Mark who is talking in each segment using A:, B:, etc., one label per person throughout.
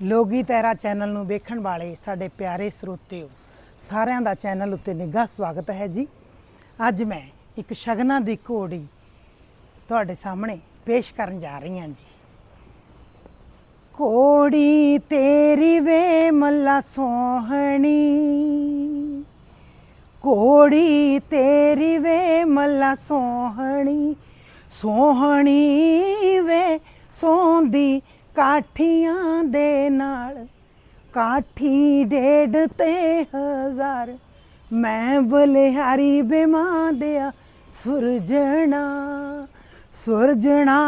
A: ਲੋਗੀ ਤੇਰਾ ਚੈਨਲ ਨੂੰ ਵੇਖਣ ਵਾਲੇ ਸਾਡੇ ਪਿਆਰੇ ਸਰੋਤਿਓ, ਸਾਰਿਆਂ ਦਾ ਚੈਨਲ ਉੱਤੇ ਨਿੱਘਾ ਸਵਾਗਤ ਹੈ ਜੀ। ਅੱਜ ਮੈਂ ਇੱਕ ਸ਼ਗਨਾਂ ਦੀ ਘੋੜੀ ਤੁਹਾਡੇ ਸਾਹਮਣੇ ਪੇਸ਼ ਕਰਨ ਜਾ ਰਹੀ ਹਾਂ ਜੀ। ਘੋੜੀ ਤੇਰੀ ਵੇ ਮੱਲਾ ਸੋਹਣੀ, ਘੋੜੀ ਤੇਰੀ ਵੇ ਮੱਲਾ ਸੋਹਣੀ ਸੋਹਣੀ ਵੇ ਸੋਂਦੀ ਕਾਠੀਆਂ ਦੇ ਨਾਲ ਕਾਠੀ ਡੇਢ ਤੇ ਹਜ਼ਾਰ। ਮੈਂ ਬਲਿਹਾਰੀ ਬੇਮਾਂ ਦਿਆ ਸੁਰਜਣਾ ਸੁਰਜਣਾ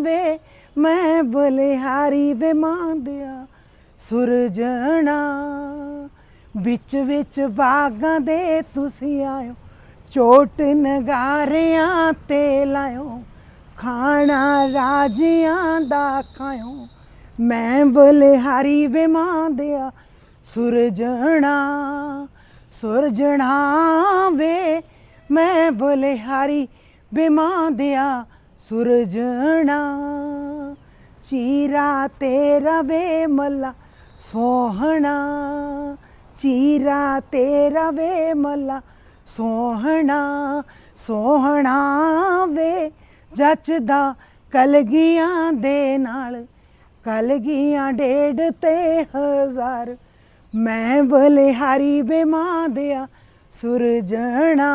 A: ਵੇ। ਮੈਂ ਬਲਿਹਾਰੀ ਬੇਮਾਂ ਦਿਆ ਸੁਰਜਣਾ। ਵਿੱਚ ਵਿੱਚ ਬਾਗਾਂ ਦੇ ਤੁਸੀਂ ਆਇਓ, ਚੋਟ ਨਗਾਰਿਆਂ ਤੇ ਲਾਇਓ। ਖਾਣਾ ਰਾਜਿਆਂ ਦਾ ਖਾਇਓ ਮੈਂ ਬਲਿਹਾਰੀ ਵੇ ਮਾਂ ਦਿਆ, ਸੁਰਜਣਾ ਸੁਰਜਣਾ ਵੇ। ਮੈਂ ਬਲਿਹਾਰੀ ਵੇ ਮਾਂ ਦਿਆ, ਸੁਰਜਣਾ। ਚੀਰਾ ਤੇਰਾ ਵੇ ਮੱਲਾ, ਸੋਹਣਾ। ਚੀਰਾ ਤੇਰਾ ਵੇ ਮੱਲਾ, ਸੋਹਣਾ ਸੋਹਣਾ ਵੇ। ਜੱਚਦਾ ਕਲਗੀਆਂ ਦੇ ਨਾਲ। ਕਲਗੀਆਂ ਡੇਢ ਤੇ ਹਜ਼ਾਰ। ਮੈਂ ਬਲਿਹਾਰੀ ਬੇਮਾਂ ਦਿਆ ਸੁਰਜਣਾ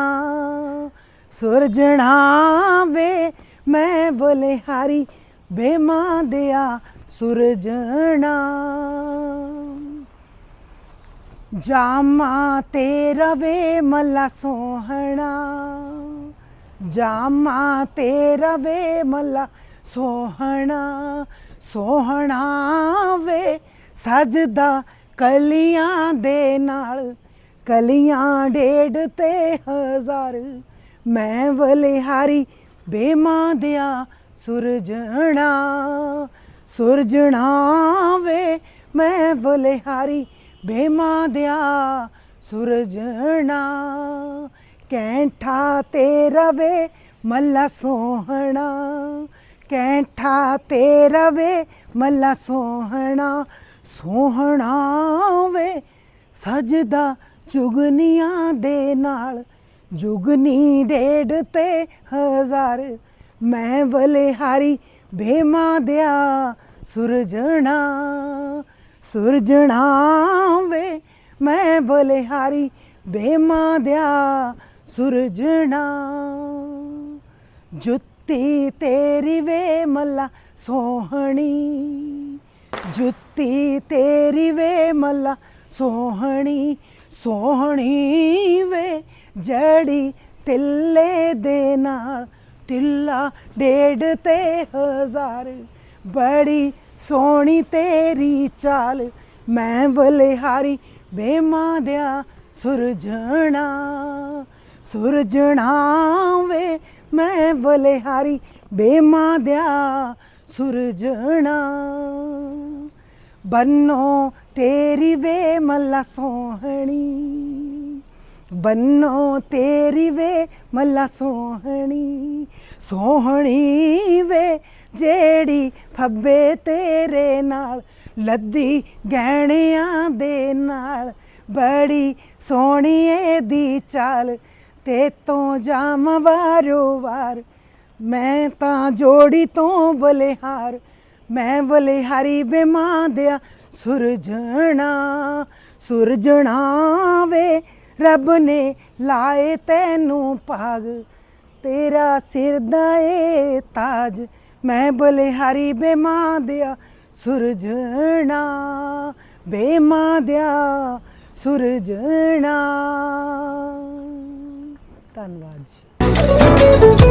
A: ਸੁਰਜਣਾ ਵੇ। ਮੈਂ ਬਲਿਹਾਰੀ ਬੇਮਾਂ ਦਿਆ ਸੁਰਜਣਾ। ਜਾਮਾ ਤੇਰਾ ਵੇ ਮੱਲਾ ਸੋਹਣਾ। ਜਾਮਾ ਤੇ ਰਵੇ ਮਲਾ, ਸੋਹਣਾ ਸੋਹਣਾ ਵੇ, ਸਜਦਾ ਕਲੀਆਂ ਦੇ ਨਾਲ, ਕਲੀਆਂ ਡੇਢ ਤੇ ਹਜ਼ਾਰ, ਮੈਂ ਬਲਿਹਾਰੀ ਬੇਮਾਂ ਦਿਆ ਸੁਰਜਣਾ ਸੁਰਜਣਾ ਵੇ, ਮੈਂ ਬਲਿਹਾਰੀ ਬੇਮਾਂ ਦਿਆ ਸੁਰਜਣਾ। ਕੈਂਠਾ ਤੇ ਰਵੇ ਮੱਲਾ ਸੋਹਣਾ। ਕੈਂਠਾ ਤੇ ਰਵੇ ਮੱਲਾ ਸੋਹਣਾ। ਸੋਹਣਾ ਵੇ ਸਜਦਾ ਚੁਗਨੀਆਂ ਦੇ ਨਾਲ। ਜੁਗਨੀ ਡੇਢ ਤੇ ਹਜ਼ਾਰ ਮੈਂ ਬਲਿਹਾਰੀ ਬੇਮਾਂ ਦਿਆ ਸੁਰਜਣਾ। ਸੁਰਜਣਾ ਵੇ ਮੈਂ ਬਲਿਹਾਰੀ ਬੇਮਾਂ ਦਿਆ ਸੁਰਜਣਾ, ਜੁੱਤੀ ਤੇਰੀ ਵੇ ਮੱਲਾ ਸੋਹਣੀ, ਜੁੱਤੀ ਤੇਰੀ ਵੇ ਮੱਲਾ ਸੋਹਣੀ ਸੋਹਣੀ ਵੇ, ਜੜੀ ਤਿੱਲੇ ਦੇ ਨਾਲ, ਤਿੱਲਾ ਡੇਢ ਤੇ ਹਜ਼ਾਰ, ਬੜੀ ਸੋਹਣੀ ਤੇਰੀ ਚਾਲ, ਮੈਂ ਬਲਿਹਾਰੀ ਬੇਮਾਂ ਦਿਆ ਸੁਰਜਣਾ। ਸੁਰਜਣਾ ਵੇ ਮੈਂ ਬਲਿਹਾਰੀ ਬੇਮਾ ਦਿਆ ਸੁਰਜਣਾ ਬੰਨੋ ਤੇਰੀ ਵੇ ਮੱਲਾ ਸੋਹਣੀ। ਬੰਨੋ ਤੇਰੀ ਵੇ ਮੱਲਾ ਸੋਹਣੀ। ਸੋਹਣੀ ਵੇ ਜਿਹੜੀ ਫੱਬੇ ਤੇਰੇ ਨਾਲ, ਲੱਦੀ ਗਹਿਣਿਆਂ ਦੇ ਨਾਲ। ਬੜੀ ਸੋਹਣੀਏ ਦੀ ਚਾਲ ਤੇ ਤੋਂ ਜਾਮ ਵਾਰੋ ਵਾਰ। ਮੈਂ ਤਾਂ ਜੋੜੀ ਤੋਂ ਬਲਿਹਾਰ, ਮੈਂ ਬਲਿਹਾਰੀ ਬੇਮਾਂ ਦਿਆ। ਸੁਰਜਣਾ ਸੁਰਜਣਾ ਵੇ, ਰੱਬ ਨੇ ਲਾਏ ਤੈਨੂੰ ਪਾਗ ਤੇਰਾ ਸਿਰ ਦਾ ਏ ਤਾਜ, ਮੈਂ ਬਲਿਹਾਰੀ ਬੇਮਾਂ ਦਿਆ। ਸੁਰਜਣਾ ਬੇਮਾਂ ਦਿਆ। ਸੁਰਜਣਾ ਧੰਨਵਾਦ ਜੀ